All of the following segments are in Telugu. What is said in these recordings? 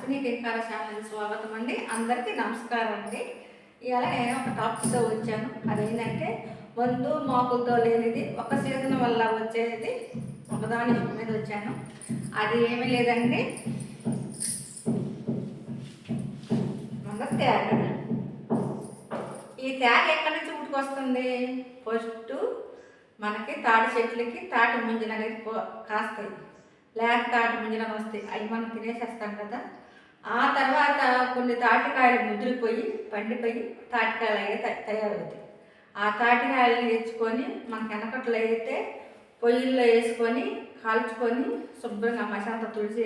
అశ్విని కింకార ఛానల్ స్వాగతం అండి. అందరికీ నమస్కారం అండి. ఇవాళ నేను ఒక టాపిక్తో వచ్చాను. అదేంటంటే వందు మాకులతో లేనిది ఒక సీజన్ వల్ల వచ్చేది ఒకదాని మీద వచ్చాను. అది ఏమీ లేదండి. మన తేగ ఈ తేగ ఎక్కడి నుంచి పుట్టుకొస్తుంది ఫస్ట్ మనకి తాటి చెట్లకి తాటి ముంజలు అనేది కాస్తాయి. లేక తాటి ముంజలు వస్తాయి. అవి మనం తినేసేస్తాం కదా. ఆ తర్వాత కొన్ని తాటికాయలు ముదిరిపోయి పండిపోయి తాటికాయలు అయ్యే తయారవుతాయి. ఆ తాటికాయలు తెచ్చుకొని మన వెనకట్లో అయితే పొయ్యిల్లో వేసుకొని కాల్చుకొని శుభ్రంగా మసాంత తుడిచి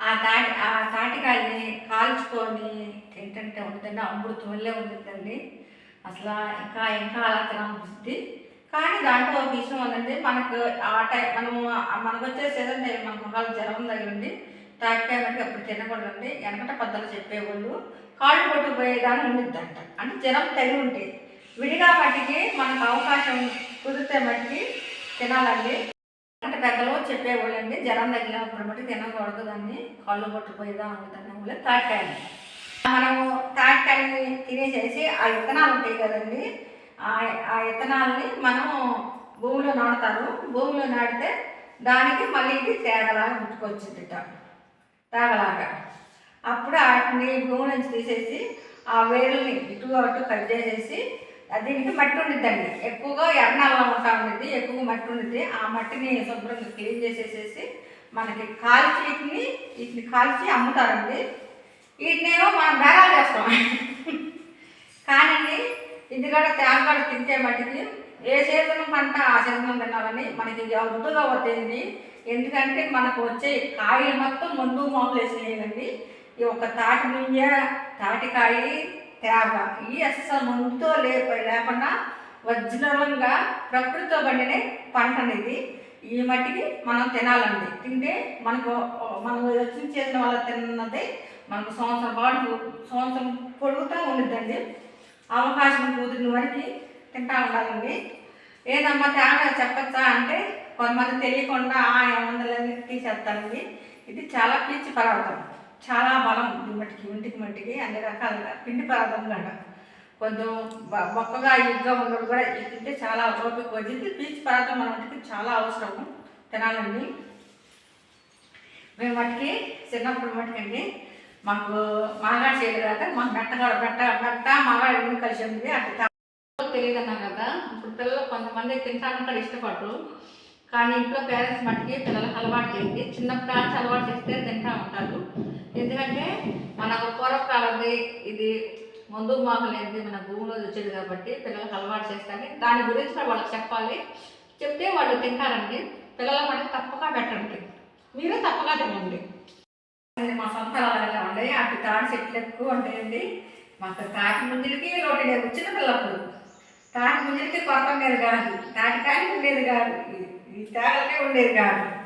ఆ తాటి ఆ తాటికాయల్ని కాల్చుకొని తింటుంటే ఉంటుందండి అమృతం వల్లే ఉంటుందండి అసలు ఇంకా ఇంకా అలా తినాలనిపిస్తుంది కానీ దాంట్లో ఒక విషయం ఉందండి మనకు ఆ టైం మనము మనకు వచ్చే సీజన్ మనకు ఒకవేళ జ్వరం తగిలింది తాటికాయ మనకి అప్పుడు తినకూడదండి. వెనకట పెద్దలు చెప్పేవాళ్ళు కాళ్ళు పట్టుకుపోయేదాన్ని ఉండిద్దంట. అంటే జ్వరం తగిలి ఉంటే విడిగా మట్టికి మనకు అవకాశం కుదిరితే మట్టికి తినాలండి. అంటే పెద్దలు చెప్పేవాళ్ళండి జ్వరం తగిలినప్పుడు మట్టి తినకూడదు దాన్ని. కాళ్ళు పట్టుకుపోయేదా ఉంటుంది వాళ్ళు తాటికాయని మనము తాటికాయని తినేసేసి ఆ విత్తనాలు ఉంటాయి కదండి ఆ విత్తనాలని మనం భూమిలో నాటుతారు. భూమిలో నాటితే దానికి మళ్ళీ ఇది తేగలాగా పుట్టుకొచ్చిందిట తేగలాగా. అప్పుడు వాటిని భూమి నుంచి తీసేసి ఆ వేరుల్ని ఇటు అటు కట్ చేసేసి దీనికి మట్టి ఉండిద్దండి. ఎక్కువగా ఎర్రనల్లా ఉంటా ఉండిద్ది ఎక్కువగా మట్టి ఉండిద్ది. ఆ మట్టిని శుభ్రంగా క్లీన్ చేసేసేసి మనకి కాల్చి వీటిని వీటిని కాల్చి అమ్ముతారండి. వీటినేమో మనం బేరాలు చేస్తాం. కానండి ఇది కూడా తేగడ తింటే మట్టికి ఏ సీజన్ పంట ఆ సీజన్ తినాలని మనకి అద్దుగా అవుతుంది ఎందుకంటే మనకు వచ్చే కాయలు మొత్తం ముందు మామూలు వేసేయండి ఈ ఒక తాటి ముంజ తాటికాయ తేగ ఈ అసలు ముందుతో లేప లేకుండా వజ్రంగా ప్రకృతితో పండిన పంట అనేది. ఈ మట్టికి మనం తినాలండి. తింటే మనకు మనం వచ్చిన చేసిన వల్ల తిన్నది మనకు సంవత్సరం పాటు సంవత్సరం పొడుగుతూ ఉండిద్దండి. అవకాశం కుదిరిన వరకు తింటా ఉండాలండి. ఏదమ్మా తేడా చెప్పచ్చా అంటే కొంతమంది తెలియకుండా ఆ ఏమందలని తీసేస్తానండి ఇది. చాలా పీచు పర్వతం చాలా బలం. మట్టికి ఇంటికి మట్టికి అన్ని రకాలుగా పిండి పర్వతం కూడా కొంచెం బ- బొక్కగా ఇగ్గా ఉన్నది కూడా ఇది తింటే చాలా ఓపిక వచ్చింది. పీచు పర్వతం మన వంటికి చాలా అవసరం. తినాలండి. మేము మట్టికి చిన్నప్పుడు మట్టికండి మాకు మాగా చేయలేదు కదా మాకు బెట్ట మెట్ట మెట్ట మగాడు కలిసి ఉంది అట్లా తెలియదు అన్నా కదా. ఇప్పుడు పిల్లలు కొంతమంది తినడానికి కూడా ఇష్టపడరు. కానీ ఇంట్లో పేరెంట్స్ మట్టికి పిల్లలకు అలవాటు చేయండి. చిన్నప్పుడు నుంచి అలవాటు చేస్తే తింటా ఉంటారు. ఎందుకంటే మన పూర్వకాలది ఇది ముందు మాకలేనిది మన భూమిలో వచ్చేది కాబట్టి పిల్లలకు అలవాటు చేస్తాను. దాని గురించి వాళ్ళకి చెప్పాలి. చెప్తే వాళ్ళు తింటారండి. పిల్లల మటుకు తప్పగా పెట్టండి. మీరే తప్పగా తినండి. మా సొంత అలాగే ఉండే అటు తాడు చెట్లు ఎక్కువ ఉంటాయండి. మాకు తాటి ముంజలకి రోడ్డు లేదు. చిన్న పిల్లప్పుడు తాటి ముంజలకి కొత్త ఉండేది కాదు. తాటికాయకి ఉండేది కాదు. ఈ- ఈ ఉండేది కాదు.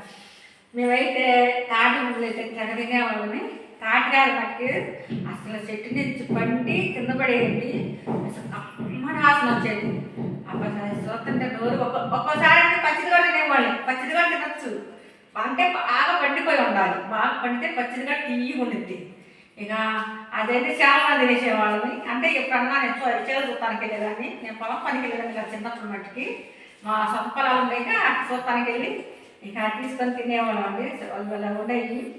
మేమైతే తాటి ముంజలు అయితే వాళ్ళని తినేవాళ్ళని తాటికాయలు పట్టి అసలు చెట్టు నుంచి పండి కింద పడేయండి. అసలు కమ్మని వాసన వచ్చేది. అప్పసారి చూస్తుంటే నోరు ఒక్క ఒక్కోసారి అంటే పచ్చిది కూడా తినేవాళ్ళు. పచ్చిది కూడా తినచ్చు. అంటే బాగా పండిపోయి ఉండాలి. బాగా పండితే పచ్చిది కూడా తీయి ఉండిద్ది. ఇక అదైతే చాలా మంది వేసేవాళ్ళని అంటే ఎప్పుడన్నా నేను చూ- చేలు చూస్తానికి వెళ్ళేదాన్ని. నేను పొలం పనికి వెళ్ళేదాన్ని ఇలా చిన్నప్పుడు మట్టికి. మా సొంత పొలాలు ఉన్నాయి అటు చూస్తానికి వెళ్ళి ఇక తీసుకొని తినేవాళ్ళం అండి. వాళ్ళు ఉండేవి.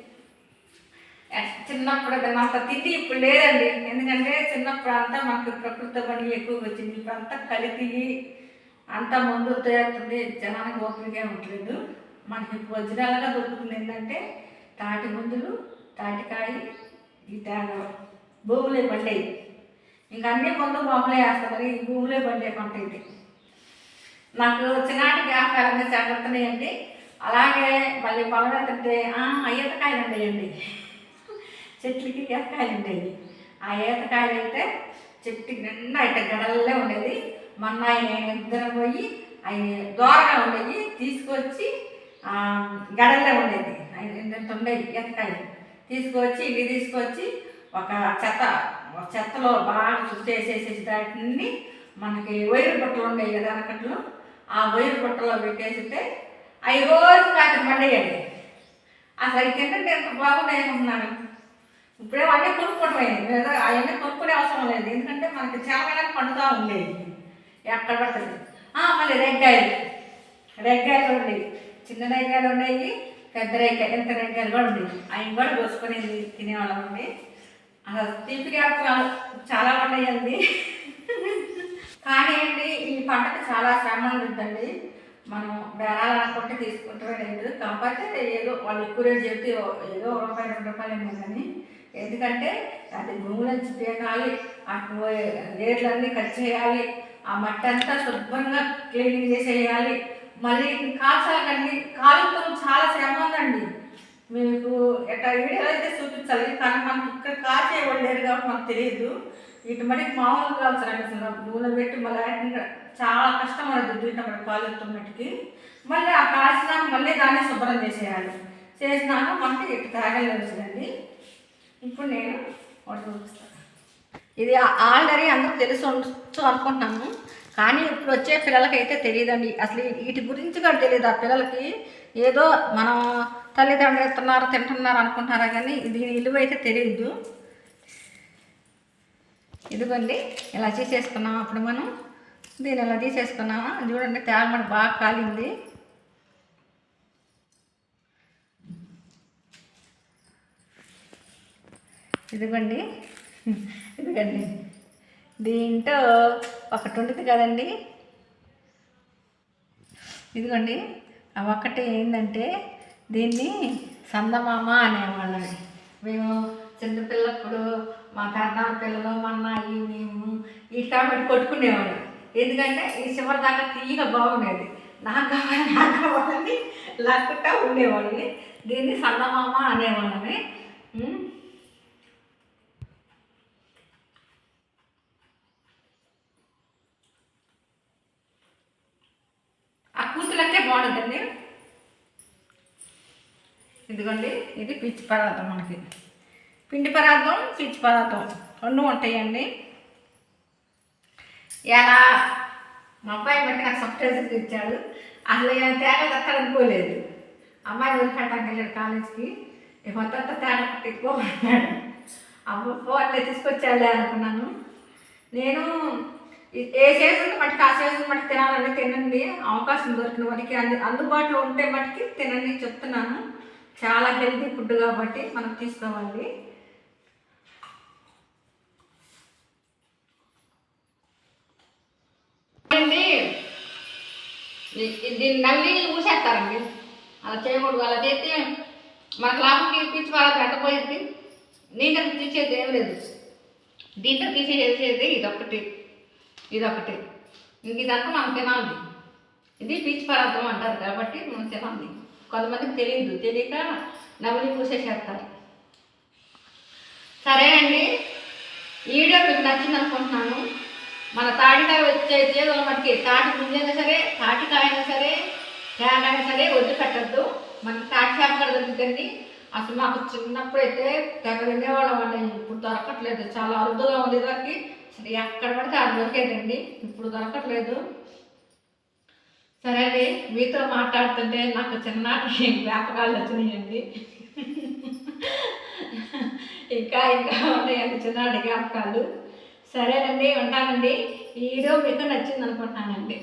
చిన్నప్పుడు అంత తిండి ఇప్పుడు లేదండి. ఎందుకంటే చిన్నప్పుడు అంతా మనకు ప్రకృతి పని ఎక్కువ వచ్చింది. ఇప్పుడు అంతా కలిపి అంతా ముందు తయారుతుంది జనానికి ఓపికగా ఉండలేదు. మనకి ఇప్పుడు వజ్రాలుగా దొరుకుతుంది ఏంటంటే తాటి ముందులు తాటికాయ ఈ భూములే పండేవి ఇంకా అన్నీ మందు మామూలే వేస్తారు ఈ భూములే పండే పంట ఇది. నాకు చిన్నటి వ్యాపారంగా చేపడుతున్నాయండి అలాగే మళ్ళీ పొలం ఆ ఈతకాయలు ఉండేయండి. చెట్లకి ఈతకాయలు ఉండేవి. ఆ ఈతకాయలు అయితే చెట్టు నిండా ఇట్ట గడల్లే ఉండేది. మొన్న నేను ఇద్దరం పోయి అవి దూరంగా ఉండేవి. తీసుకొచ్చి గడలే గడల్లే ఉండేది. అవి ఇంత ఉండేవి ఈతకాయలు. తీసుకొచ్చి ఇవి తీసుకొచ్చి ఒక చెత్త ఒక చెత్తలో బాగా చేసేసేసి దాటిని మనకి వైరు బుట్టలు ఉండేవి కదా అనకట్లు ఆ వైరు బుట్టలో పెట్టేసితే అవి రోజు రాత్రి పండేయండి. అసలు అవి తింటే ఎంత బాగున్నాయి అనుకున్నాను. ఇప్పుడే అన్నీ కొనుక్కోవటమే లేదా అవన్నీ కొనుక్కునే అవసరం లేదు. ఎందుకంటే మనకి చాలా పండుతూ ఉండేది. ఎక్కడ పడుతుంది మళ్ళీ రెగ్గాయలు. రెగ్గాయలు ఉండేవి. చిన్న రెగ్గాయలు ఉండేవి. పెద్ద రేఖ ఎంత రెగ్గాయలు కూడా ఉంది అవి కూడా కోసుకొని తినేవాళ్ళం అండి. అసలు తీపి జ్ఞాపకాలు చాలా ఉన్నాయండి కానీ అండి ఈ పంటకు చాలా శ్రమ ఉంటుందండి. మనం బేరాలు అనుకుంటే తీసుకుంటామే లేదు. కాకపోతే ఏదో వాళ్ళు ఎక్కువ రేటు చెప్తే ఏదో ఒక రూపాయి రెండు రూపాయలు ఏమో కానీ. ఎందుకంటే అది భూముల నుంచి అటు రేట్లన్నీ కట్ చేయాలి ఆ మట్టి అంతా శుభ్రంగా క్లీనింగ్ చేసేయాలి. మళ్ళీ కాల్చాలండి కాలుతో చాలా శ్రమ ఉందండి. మీకు ఎట్లా వీడియో అయితే చూపించాలి. కానీ మనకి ఇక్కడ కాచే వాళ్ళు కాబట్టి మనకు తెలియదు. ఇటు మటుకు మామూలు కాల్చాలండి అసలు నూనె పెట్టి మళ్ళీ చాలా కష్టం అనేది దీంట్లో మన కాలుతో మట్టికి. మళ్ళీ ఆ కాల్చినాక మళ్ళీ దాన్ని శుభ్రం చేసేయాలి. చేసినాక మనకి ఇటు వచ్చిందండి ఇప్పుడు నేను ఒకటి చూపిస్తాను ఇది ఆల్రెడీ అందరూ తెలిసి ఉండొచ్చు కానీ ఇప్పుడు వచ్చే పిల్లలకైతే తెలియదండి. అసలు వీటి గురించి కూడా తెలియదు. ఆ పిల్లలకి ఏదో మనం తల్లిదండ్రులు ఇస్తున్నారు తింటున్నారు అనుకుంటున్నారా కానీ దీని విలువ అయితే తెలియదు. ఇదిగోండి ఇలా తీసేసుకున్నాం అప్పుడు మనం. దీన్ని ఇలా తీసేసుకున్నాము? చూడండి తేగమడి బాగా కాలింది. ఇదిగోండి. ఇదిగోండి. దీంట్లో ఒకటి ఉంటుంది కదండి. ఇదిగోండి ఆ ఒక్కటి ఏంటంటే దీన్ని సందమామ అనేవాళ్ళని మేము చిన్నపిల్లప్పుడు మా పెద్దమ్మ పిల్లలు మన్నాయి మేము ఈ కాబట్టి కొట్టుకునేవాళ్ళం. ఎందుకంటే ఈ చివరి దాకా తీగ బాగుండేది. నాకు కావాలి నాకు కావాలని లక్కుతా ఉండేవాళ్ళని. దీన్ని సన్నమామ అనేవాళ్ళని ఇదిగోండి ఇది పిచ్చి పదార్థం మనకి. పిండి పదార్థం పిచ్చి పదార్థం. రెండు ఉంటాయండి. ఎలా? మా అబ్బాయి బట్టి నాకు సర్ప్రైజ్ ఇచ్చాడు. అసలు ఆయన తేగ తట్టాలనుకోలేదు అమ్మాయి వదిలిపెట్టాక వెళ్ళాడు కాలేజ్కి. మొత్తం తేడా పెట్టుకోమన్నాడు అమ్మ ఫోన్లో తీసుకొచ్చాడులే అనుకున్నాను. నేను ఏ సీజన్ మటుకు ఆ సీజన్ మటుకు తినాలంటే తినండి. అవకాశం దొరికిన వారికి అందు అందుబాటులో ఉంటే మటుకి తినండి చెప్తున్నాను. చాలా హెల్తీ ఫుడ్ కాబట్టి మనం తీసుకోవాలి. దీన్ని నల్లి ఊసేస్తారండి అలా చేయకూడదు అలా చేస్తే మనకు లాభం పిచ్చి వాళ్ళకి పెట్టబోయేది. నేను తీసేది ఏం లేదు. దీంట్లో తీసేసేది ఇదొకటి ఇదొకటి ఇంక ఇదంతా మనం తినాలి. ఇది పీచు పదార్థం అంటారు కాబట్టి మనం తినాలి. కొంతమందికి తెలియదు తెలియక నవలి పూసేసేస్తారు. సరేనండి ఈ వీడియో మీకు నచ్చింది అనుకుంటున్నాను. మన తాటికాయ వచ్చే చేతుల మనకి తాటి ముందైనా సరే తాటికాయ అయినా సరే తేగ సరే సరే వదిలిపెట్టద్దు. మనకి తాటి చేప కూడా దొరుకుతుంది అసలు మాకు చిన్నప్పుడు అయితే తెగ వినేవాళ్ళం అండి. ఇప్పుడు దొరకట్లేదు. చాలా అరుదుగా ఉంది ఇదివరకు. అసలు ఎక్కడ పడితే అది దొరికేదండి. ఇప్పుడు దొరకట్లేదు. సరే అండి మీతో మాట్లాడుతుంటే నాకు చిన్ననాటి జ్ఞాపకాలు వచ్చినాయండి. ఇంకా ఇంకా ఉన్నాయండి చిన్ననాటి జ్ఞాపకాలు. సరేనండి ఉంటానండి. ఈ వీడియో మీకు నచ్చింది అనుకుంటున్నానండి